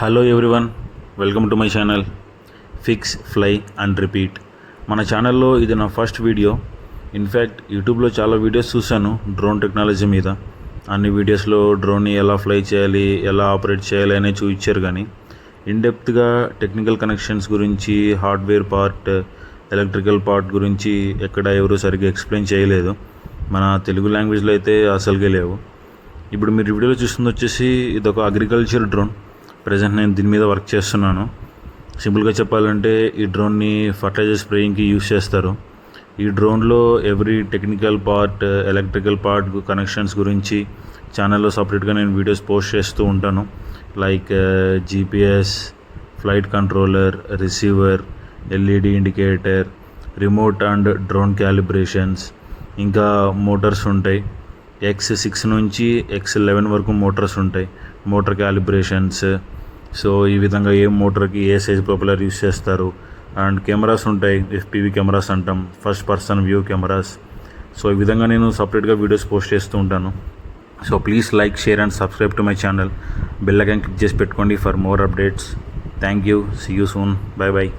Hello everyone welcome to my channel fix fly and repeat మన ఛానల్లో ఇది నా ఫస్ట్ వీడియో ఇన్ఫ్యాక్ట్ యూట్యూబ్లో చాలా వీడియోస్ చూశాను డ్రోన్ టెక్నాలజీ మీద. అన్ని వీడియోస్లో డ్రోన్ని ఎలా ఫ్లై చేయాలి ఎలా ఆపరేట్ చేయాలి అనే చూపించారు కానీ ఇన్డెప్త్గా టెక్నికల్ కనెక్షన్స్ గురించి హార్డ్వేర్ పార్ట్ ఎలక్ట్రికల్ పార్ట్ గురించి ఎక్కడ ఎవరు సరిగ్గా ఎక్స్ప్లెయిన్ చేయలేదు. మన తెలుగు లాంగ్వేజ్లో అయితే అసలుగా లేవు. ఇప్పుడు మీరు వీడియోలో చూస్తుంది వచ్చేసి ఇది ఒక అగ్రికల్చర్ డ్రోన్ ప్రజెంట్ నేను దీని మీద వర్క్ చేస్తున్నాను. సింపుల్గా చెప్పాలంటే ఈ డ్రోన్ని ఫర్టిలైజర్ స్ప్రేయింగ్కి యూస్ చేస్తారు. ఈ డ్రోన్లో every technical part electrical part connections గురించి ఛానల్లో సపరేట్గా నేను వీడియోస్ పోస్ట్ చేస్తూ ఉంటాను. Like GPS flight controller receiver LED indicator remote and drone calibrations ఇంకా మోటార్స్ ఉంటాయి. ఎక్స్ సిక్స్ నుంచి ఎక్స్ లెవెన్ వరకు మోటార్స్ ఉంటాయి. మోటార్ క్యాలిబ్రేషన్స్ సో ఈ విధంగా ఏ మోటార్కి ఏ సైజ్ ప్రొపెలర్ యూస్ చేస్తారు. అండ్ కెమెరాస్ ఉంటాయి ఎఫ్పివి కెమెరాస్ అంటాం first person view cameras. So ఈ విధంగా నేను సపరేట్గా వీడియోస్ పోస్ట్ చేస్తూ ఉంటాను. So please like share and subscribe to my channel. Bell icon click చేసి పెట్టుకోండి for more updates. Thank you. See you soon. Bye bye